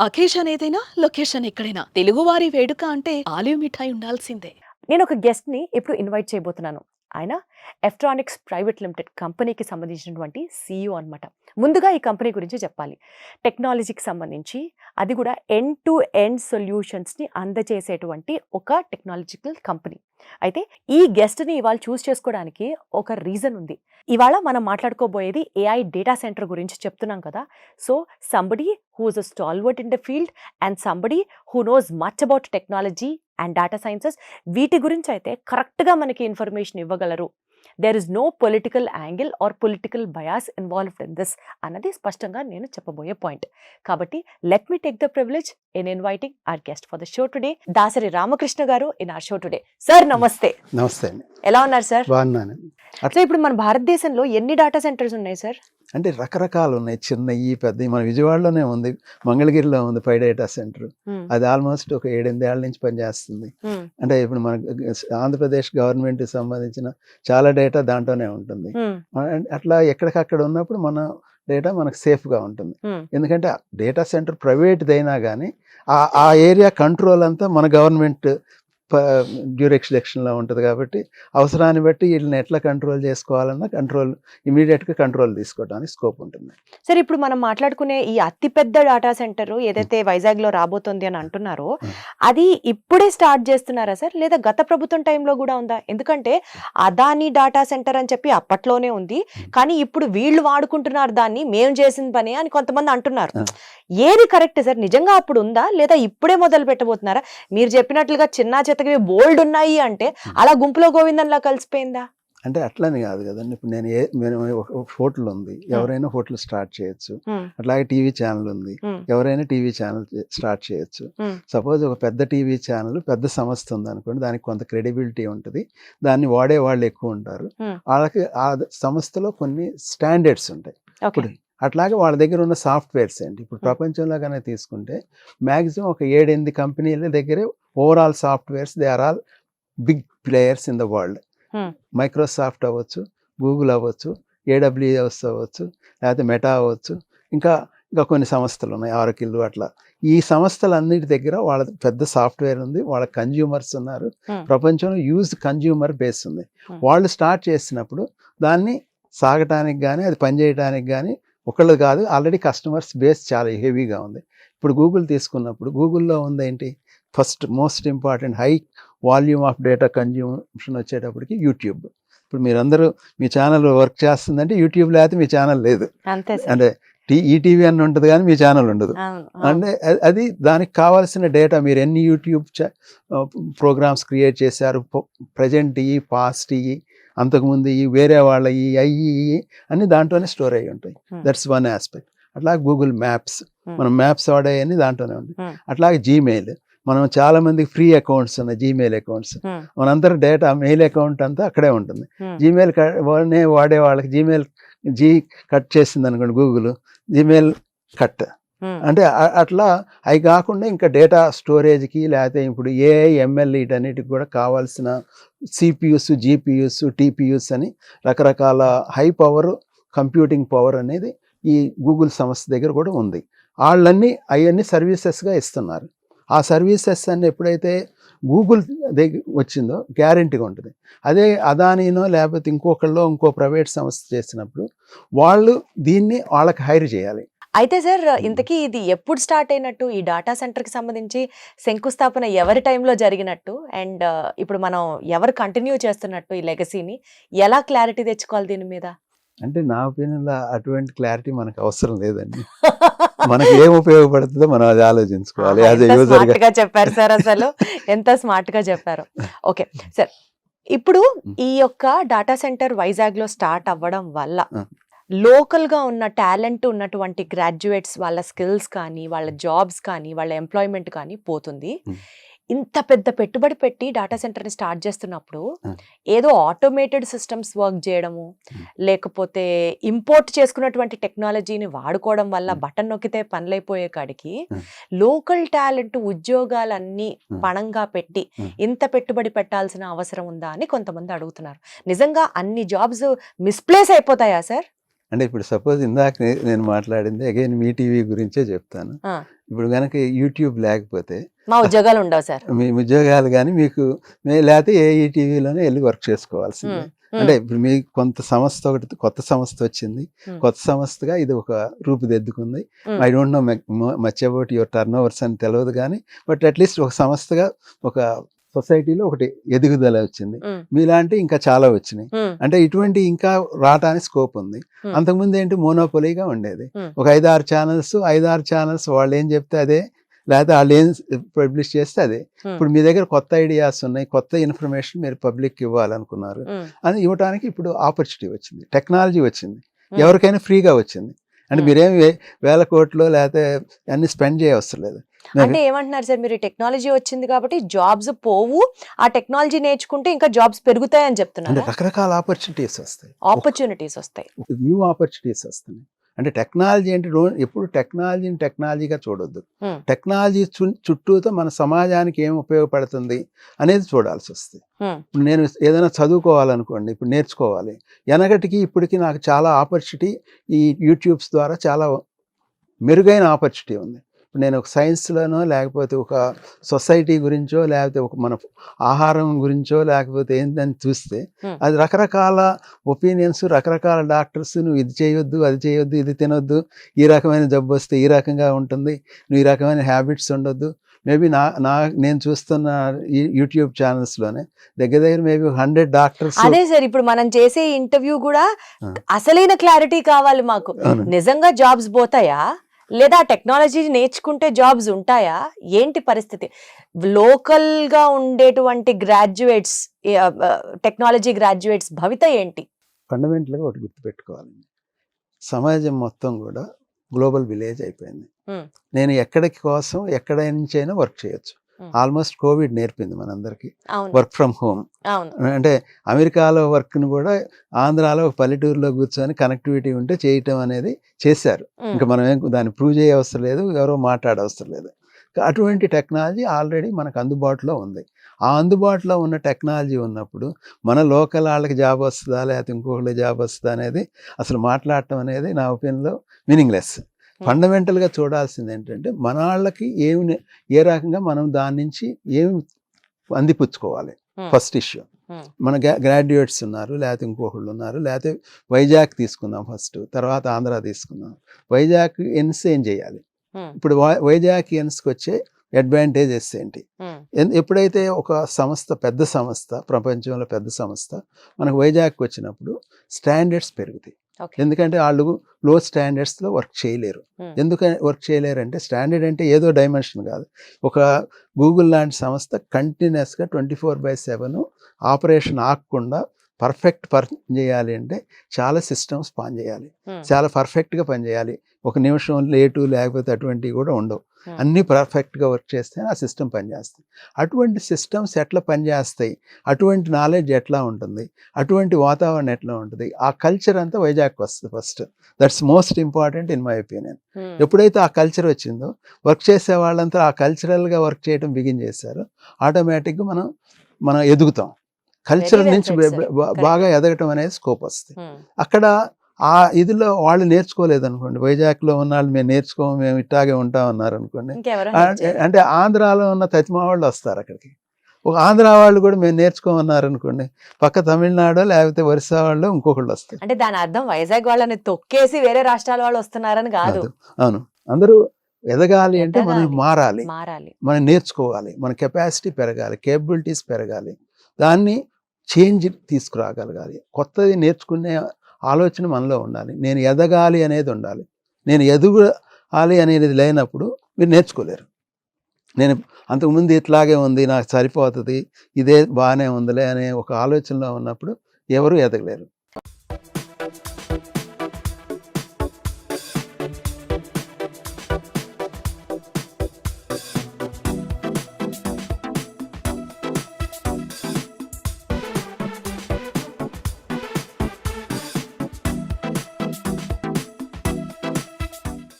Occasion ఏదైనా location ఎక్కడైనా. తెలుగువారి వేడుక అంటే ఆలివ్ మిఠాయి ఉండాల్సిందే. నేను ఒక గెస్ట్ని ఇప్పుడు ఇన్వైట్ చేయబోతున్నాను. ఆయన ఎఫ్ట్రానిక్స్ ప్రైవేట్ లిమిటెడ్ కంపెనీకి సంబంధించినటువంటి సీఈఓ అన్నమాట. ముందుగా ఈ కంపెనీ గురించి చెప్పాలి. టెక్నాలజీకి సంబంధించి అది కూడా ఎండ్ టు ఎండ్ సొల్యూషన్స్ని అందజేసేటువంటి ఒక టెక్నాలజికల్ కంపెనీ. అయితే ఈ గెస్ట్ని ఇవాళ చూస్ చేసుకోవడానికి ఒక రీజన్ ఉంది. ఇవాళ మనం మాట్లాడుకోబోయేది ఏఐ డేటా సెంటర్ గురించి చెప్తున్నాం కదా. So somebody who is a stalwart in the field and somebody who knows much about technology and data sciences వీటి గురించి అయితే కరెక్ట్గా మనకి ఇన్ఫర్మేషన్ ఇవ్వగలరు. There is no political angle or political bias involved in this అన్నది స్పష్టంగా నేను చెప్పబోయే పాయింట్ కాబట్టి let me take the privilege in inviting our guest for the show today Dasari Ramakrishna garu in our show today sir namaste. Namaste ఎలా ఉన్నారు sir బాగున్నాను. So ఇప్పుడు మన భారతదేశంలో ఎన్ని డేటా సెంటర్స్ ఉన్నాయి సార్ అంటే రకరకాలు ఉన్నాయి. చిన్న ఈ పెద్ద మన విజయవాడలోనే ఉంది. మంగళగిరిలో ఉంది ఫైవ్ డేటా సెంటర్. అది ఆల్మోస్ట్ ఒక ఏడెనిమిది ఏళ్ళ నుంచి పనిచేస్తుంది. అంటే ఇప్పుడు మన ఆంధ్రప్రదేశ్ గవర్నమెంట్ సంబంధించిన చాలా డేటా దాంట్లోనే ఉంటుంది. అట్లా ఎక్కడికక్కడ ఉన్నప్పుడు మన డేటా మనకు సేఫ్గా ఉంటుంది. ఎందుకంటే డేటా సెంటర్ ప్రైవేట్దైనా కానీ ఆ ఆ ఏరియా కంట్రోల్ అంతా మన గవర్నమెంట్ డ్యూరెక్షన్లో ఉంటుంది కాబట్టి అవసరాన్ని బట్టి వీళ్ళని ఎట్లా కంట్రోల్ చేసుకోవాలన్నా కంట్రోల్ ఇమీడియట్గా కంట్రోల్ తీసుకోవడానికి స్కోప్ ఉంటుంది. సార్ ఇప్పుడు మనం మాట్లాడుకునే ఈ అతిపెద్ద డేటా సెంటర్ ఏదైతే వైజాగ్లో రాబోతోంది అని అంటున్నారో అది ఇప్పుడే స్టార్ట్ చేస్తున్నారా సార్? లేదా గత ప్రభుత్వం టైంలో కూడా ఉందా? ఎందుకంటే అదాని డేటా సెంటర్ అని చెప్పి అప్పట్లోనే ఉంది. కానీ ఇప్పుడు వీళ్ళు వాడుకుంటున్నారు దాన్ని మేము చేసిన పని అని కొంతమంది అంటున్నారు. ఏది కరెక్ట్ సార్? నిజంగా అప్పుడు ఉందా? లేదా ఇప్పుడే మొదలు పెట్టబోతున్నారా? మీరు చెప్పినట్లుగా చిన్న చితకవి బోల్డ్ ఉన్నాయి అంటే అలా గుంపులో గోవిందంలా కలిసిపోయిందా? అంటే అట్లని కాదు కదండి. ఇప్పుడు నేను ఏ హోటల్ ఉంది. ఎవరైనా హోటల్ స్టార్ట్ చేయొచ్చు. Hmm. అట్లాగే టీవీ ఛానల్ ఉంది. Hmm. ఎవరైనా టీవీ ఛానల్ స్టార్ట్ చేయొచ్చు. Hmm. సపోజ్ ఒక పెద్ద టీవీ ఛానల్ పెద్ద సంస్థ ఉంది అనుకోండి దానికి కొంత క్రెడిబిలిటీ ఉంటుంది. దాన్ని వాడే వాళ్ళు ఎక్కువ ఉంటారు. Hmm. వాళ్ళకి ఆ సంస్థలో కొన్ని స్టాండర్డ్స్ ఉంటాయి. ఇప్పుడు అట్లాగే వాళ్ళ దగ్గర ఉన్న సాఫ్ట్వేర్స్ ఏంటి ఇప్పుడు. ప్రపంచంలో కనుక తీసుకుంటే మ్యాక్సిమం ఒక ఏడెనిమిది కంపెనీల దగ్గరే overall softwares they are all big players in the world. Microsoft అవ్వచ్చు గూగుల్ అవ్వచ్చు ఏడబ్ల్యూఎస్ అవ్వచ్చు లేకపోతే మెటా అవ్వచ్చు ఇంకా ఇంకా కొన్ని సంస్థలు ఉన్నాయి ఆరకిల్లు అట్లా ఈ సంస్థలన్నిటి దగ్గర వాళ్ళ పెద్ద సాఫ్ట్వేర్ ఉంది వాళ్ళ కన్జ్యూమర్స్ ఉన్నారు. ప్రపంచంలో యూజ్డ్ కన్జ్యూమర్ బేస్ ఉంది. వాళ్ళు స్టార్ట్ చేసినప్పుడు దాన్ని సాగటానికి కానీ అది పనిచేయడానికి కానీ ఒకళ్ళు కాదు ఆల్రెడీ కస్టమర్స్ బేస్ చాలా హెవీగా ఉంది. ఇప్పుడు గూగుల్ తీసుకున్నప్పుడు గూగుల్లో ఉందేంటి? First most important high volume of data consumption వచ్చేటప్పటికి యూట్యూబ్ ఇప్పుడు మీరందరూ మీ ఛానల్ వర్క్ చేస్తుందంటే యూట్యూబ్ లేకపోతే మీ ఛానల్ లేదు. అంటే టీ ఈటీవీ అని ఉంటుంది కానీ మీ ఛానల్ ఉండదు. అంటే అది దానికి కావాల్సిన డేటా మీరు ఎన్ని యూట్యూబ్ ప్రోగ్రామ్స్ క్రియేట్ చేశారు ప్రజెంట్ ఇవి పాస్ట్ ఇవి అంతకుముందు ఇవి వేరే వాళ్ళ ఈ అయ్యి అన్ని దాంట్లోనే స్టోర్ అయ్యి ఉంటాయి. దట్స్ వన్ ఆస్పెక్ట్ అట్లాగే గూగుల్ మ్యాప్స్. మనం మ్యాప్స్ వాడేవన్నీ దాంట్లోనే ఉంటాయి. అట్లాగే జీమెయిల్ మనం చాలా మందికి ఫ్రీ అకౌంట్స్ ఉన్నాయి జీమెయిల్ అకౌంట్స్. మనందరూ డేటా మెయిల్ అకౌంట్ అంతా అక్కడే ఉంటుంది. జీమెయిల్ వాడే వాడే వాళ్ళకి జీమెయిల్ జీ కట్ చేసింది అనుకోండి గూగుల్ జీమెయిల్ కట్. Hmm. అంటే అట్లా అవి కాకుండా ఇంకా డేటా స్టోరేజ్కి లేకపోతే ఇప్పుడు ఏఐ ఎంఎల్ వీటన్నిటికి కూడా కావాల్సిన సిపియుస్ జీపీయూస్ టీపీయూస్ అని రకరకాల హై పవర్ కంప్యూటింగ్ పవర్ అనేది ఈ గూగుల్ సంస్థ దగ్గర కూడా ఉంది. వాళ్ళన్నీ అవన్నీ సర్వీసెస్గా ఇస్తున్నారు. ఆ సర్వీసెస్ అన్ని ఎప్పుడైతే గూగుల్ దగ్గర వచ్చిందో గ్యారంటీగా ఉంటుంది. అదే అదానీనో లేకపోతే ఇంకొకళ్ళో ఇంకో ప్రైవేట్ సంస్థ చేసినప్పుడు వాళ్ళు దీన్ని వాళ్ళకి హైర్ చేయాలి. అయితే సార్ ఇంతకీ ఇది ఎప్పుడు స్టార్ట్ అయినట్టు? ఈ డేటా సెంటర్కి సంబంధించి శంకుస్థాపన ఎవరి టైంలో జరిగినట్టు? అండ్ ఇప్పుడు మనం ఎవరు కంటిన్యూ చేస్తున్నట్టు ఈ లెగసీని? ఎలా క్లారిటీ తెచ్చుకోవాలి దీని మీద? అంటే నా ఒపీనియన్లో అటువంటి క్లారిటీ మనకు అవసరం లేదండి. మనకి ఏం ఉపయోగపడుతుందో మనం అది ఆలోచించుకోవాలి. గా చెప్పారు సార్ అసలు? ఎంత స్మార్ట్గా చెప్పారు? ఓకే సార్ ఇప్పుడు ఈ యొక్క డేటా సెంటర్ వైజాగ్లో స్టార్ట్ అవ్వడం వల్ల Hmm. లోకల్గా ఉన్న టాలెంట్ ఉన్నటువంటి గ్రాడ్యుయేట్స్ వాళ్ళ స్కిల్స్ కానీ వాళ్ళ జాబ్స్ కానీ వాళ్ళ ఎంప్లాయ్మెంట్ కానీ పోతుంది. ఇంత పెద్ద పెట్టుబడి పెట్టి డేటా సెంటర్ని స్టార్ట్ చేస్తున్నప్పుడు. ఏదో ఆటోమేటెడ్ సిస్టమ్స్ వర్క్ చేయడము. లేకపోతే ఇంపోర్ట్ చేసుకున్నటువంటి టెక్నాలజీని వాడుకోవడం వల్ల. బటన్ నొక్కితే పనులైపోయే కాడికి. లోకల్ టాలెంట్ ఉద్యోగాలన్నీ. పణంగా పెట్టి. ఇంత పెట్టుబడి పెట్టాల్సిన అవసరం ఉందా అని కొంతమంది అడుగుతున్నారు నిజంగా అన్ని జాబ్స్ మిస్ప్లేస్ అయిపోతాయా సార్ అంటే ఇప్పుడు సపోజ్ ఇందాక నేను మాట్లాడింది అగైన్ మీ టీవీ గురించే చెప్తాను. ఇప్పుడు కనుక యూట్యూబ్ లేకపోతే మా ఉద్యోగాలు ఉండవు సార్ మీ ఉద్యోగాలు కానీ మీకు లేకపోతే ఏ టీవీలోనే వెళ్ళి వర్క్ చేసుకోవాల్సిందే అంటే ఇప్పుడు మీ కొంత సంస్థ ఒకటి కొత్త సంస్థ వచ్చింది. కొత్త సంస్థగా ఇది ఒక రూపుదిద్దుకుంది. I don't know much about your turnovers అని తెలియదు కానీ బట్ అట్లీస్ట్ ఒక సంస్థగా ఒక సొసైటీలో ఒకటి ఎదుగుదల వచ్చింది. మీలాంటి ఇంకా చాలా వచ్చినాయి. అంటే ఇటువంటి ఇంకా రావటానికి స్కోప్ ఉంది. అంతకుముందు ఏంటి మోనోపొలీగా ఉండేది. ఒక ఐదారు ఛానల్స్ ఐదారు ఛానల్స్ వాళ్ళు ఏం చెప్తే అదే లేకపోతే వాళ్ళు ఏం పబ్లిష్ చేస్తే అదే. ఇప్పుడు మీ దగ్గర కొత్త ఐడియాస్ ఉన్నాయి కొత్త ఇన్ఫర్మేషన్ మీరు పబ్లిక్ ఇవ్వాలనుకున్నారు. అని ఇవ్వడానికి ఇప్పుడు ఆపర్చునిటీ వచ్చింది. టెక్నాలజీ వచ్చింది. ఎవరికైనా ఫ్రీగా వచ్చింది. అంటే. మీరేం వేల కోట్లు లేకపోతే అన్ని స్పెండ్ చేయవసరం లేదు అంటే ఏమంటున్నారు సార్ మీరు టెక్నాలజీ వచ్చింది కాబట్టి జాబ్స్ పోవు ఆ టెక్నాలజీ నేర్చుకుంటే ఇంకా జాబ్స్ పెరుగుతాయని చెప్తున్నారు? రకరకాల ఆపర్చునిటీస్ వస్తాయి. ఆపర్చునిటీస్ వస్తాయి. న్యూ ఆపర్చునిటీస్ వస్తున్నాయి. అంటే టెక్నాలజీ అంటే రో- ఎప్పుడు టెక్నాలజీని టెక్నాలజీగా చూడొద్దు. టెక్నాలజీ చు- చుట్టూతో మన సమాజానికి ఏం ఉపయోగపడుతుంది అనేది చూడాల్సి వస్తుంది. ఇప్పుడు నేను ఏదైనా చదువుకోవాలనుకోండి ఇప్పుడు నేర్చుకోవాలి వెనకటికి ఇప్పటికి నాకు చాలా ఆపర్చునిటీ ఈ యూట్యూబ్స్ ద్వారా చాలా మెరుగైన ఆపర్చునిటీ ఉంది ఇప్పుడు నేను ఒక సైన్స్లోనో లేకపోతే ఒక సొసైటీ గురించో లేకపోతే ఒక మన ఆహారం గురించో లేకపోతే ఏంటని చూస్తే. అది రకరకాల ఒపీనియన్స్ రకరకాల డాక్టర్స్ నువ్వు ఇది చేయొద్దు అది చేయొద్దు ఇది తినొద్దు ఈ రకమైన జబ్బు వస్తే ఈ రకంగా ఉంటుంది నువ్వు ఈ రకమైన హ్యాబిట్స్ ఉండొద్దు మేబీ నా నా నేను చూస్తున్న యూట్యూబ్ ఛానల్స్లోనే దగ్గర దగ్గర మేబీ హండ్రెడ్ డాక్టర్స్ అదే సార్ ఇప్పుడు మనం చేసే ఇంటర్వ్యూ కూడా. అసలైన క్లారిటీ కావాలి మాకు నిజంగా జాబ్స్ పోతాయా లేదా టెక్నాలజీ నేర్చుకుంటే జాబ్స్ ఉంటాయా? ఏంటి పరిస్థితి? లోకల్గా ఉండేటువంటి గ్రాడ్యుయేట్స్ టెక్నాలజీ గ్రాడ్యుయేట్స్ భవిత ఏంటి? ఫండమెంటల్గా ఒకటి గుర్తుపెట్టుకోవాలండి. సమాజం మొత్తం కూడా గ్లోబల్ విలేజ్ అయిపోయింది. నేను ఎక్కడికి కోసం ఎక్కడ నుంచైనా వర్క్ చేయొచ్చు. ఆల్మోస్ట్ కోవిడ్ నేర్పింది మనందరికీ. Work from home. అంటే అమెరికాలో వర్క్ను కూడా ఆంధ్రాలో పల్లెటూరులో కూర్చొని కనెక్టివిటీ ఉంటే చేయటం అనేది చేశారు. ఇంకా మనం ఏం దాన్ని ప్రూవ్ చేయ అవసరం లేదు ఎవరో మాట్లాడవసరం లేదు. అటువంటి టెక్నాలజీ ఆల్రెడీ మనకు అందుబాటులో ఉంది. ఆ అందుబాటులో ఉన్న టెక్నాలజీ ఉన్నప్పుడు మన లోకల్ వాళ్ళకి జాబ్ వస్తుందా లేకపోతే ఇంకొకళ్ళకి జాబ్ వస్తుందా అనేది అసలు మాట్లాడటం అనేది నా ఒపీనియన్లో మీనింగ్లెస్. ఫండమెంటల్గా చూడాల్సింది ఏంటంటే మన వాళ్ళకి ఏమి ఏ రకంగా మనం దాని నుంచి ఏమి అందిపుచ్చుకోవాలి. First issue. మన గ్రాడ్యుయేట్స్ ఉన్నారు లేకపోతే ఇంకొకళ్ళు ఉన్నారు లేకపోతే వైజాగ్ తీసుకుందాం ఫస్ట్ తర్వాత ఆంధ్ర తీసుకుందాం. వైజాగ్ ఎన్స్ ఏం చేయాలి? ఇప్పుడు వైజాగ్ ఎన్స్కి వచ్చే అడ్వాంటేజెస్ ఏంటి? ఎప్పుడైతే ఒక సంస్థ పెద్ద సంస్థ ప్రపంచంలో పెద్ద సంస్థ మనకు వైజాగ్కి వచ్చినప్పుడు స్టాండర్డ్స్ పెరుగుతాయి. ఎందుకంటే వాళ్ళు లో స్టాండర్డ్స్లో వర్క్ చేయలేరు. Hmm. ఎందుకు వర్క్ చేయలేరు అంటే స్టాండర్డ్ అంటే ఏదో డైమెన్షన్ కాదు. ఒక గూగుల్ లాంటి సంస్థ కంటిన్యూస్గా twenty four by seven operation ఆగకుండా పర్ఫెక్ట్ పర్ చేయాలి అంటే చాలా సిస్టమ్స్ పని చేయాలి చాలా పర్ఫెక్ట్గా పనిచేయాలి. ఒక నిమిషం లేటు లేకపోతే అటువంటివి కూడా ఉండవు. అన్నీ పర్ఫెక్ట్గా వర్క్ చేస్తే ఆ సిస్టమ్ పనిచేస్తాయి అటువంటి సిస్టమ్స్ ఎట్లా పనిచేస్తాయి? అటువంటి నాలెడ్జ్ ఎట్లా ఉంటుంది? అటువంటి వాతావరణం ఎట్లా ఉంటుంది? ఆ కల్చర్ అంతా వైజాగ్కి వస్తుంది first. That's most important in my opinion ఎప్పుడైతే ఆ కల్చర్ వచ్చిందో వర్క్ చేసే వాళ్ళంతా ఆ కల్చరల్గా వర్క్ చేయడం బిగిన్ చేశారో ఆటోమేటిక్గా మనం మనం ఎదుగుతాం. కల్చర్ నుంచి బాగా ఎదగటం అనేది స్కోప్ వస్తుంది. ఉమ్, అక్కడ ఆ ఇదిలో వాళ్ళు నేర్చుకోలేదు అనుకోండి వైజాగ్లో ఉన్న వాళ్ళు మేము నేర్చుకోము మేము ఇట్టాగే ఉంటాం అన్నారు అనుకోండి? అంటే ఆంధ్రాలో ఉన్న తతిమా వాళ్ళు వస్తారు అక్కడికి. ఒక ఆంధ్ర వాళ్ళు కూడా మేము నేర్చుకోమన్నారు అనుకోండి పక్క తమిళనాడు లేకపోతే ఒరిస్సా వాళ్ళు ఇంకొకళ్ళు వస్తారు. అంటే దాని అర్థం వైజాగ్ వాళ్ళని తొక్కేసి వేరే రాష్ట్రాల వాళ్ళు వస్తున్నారని కాదు. అవును. అందరూ ఎదగాలి అంటే మనం. మారాలి. మారాలి. మనం నేర్చుకోవాలి. మన కెపాసిటీ పెరగాలి. కేపబిలిటీస్ పెరగాలి. దాన్ని చేంజ్ తీసుకురాగలగాలి. కొత్తది నేర్చుకునే ఆలోచన మనలో ఉండాలి. నేను ఎదగాలి అనేది ఉండాలి. నేను ఎదుగాలి అనేది లేనప్పుడు మీరు నేర్చుకోలేరు. నేను అంతకుముందు ఇట్లాగే ఉంది నాకు సరిపోతుంది ఇదే బాగానే ఉందిలే అనే ఒక ఆలోచనలో ఉన్నప్పుడు ఎవరు ఎదగలేరు.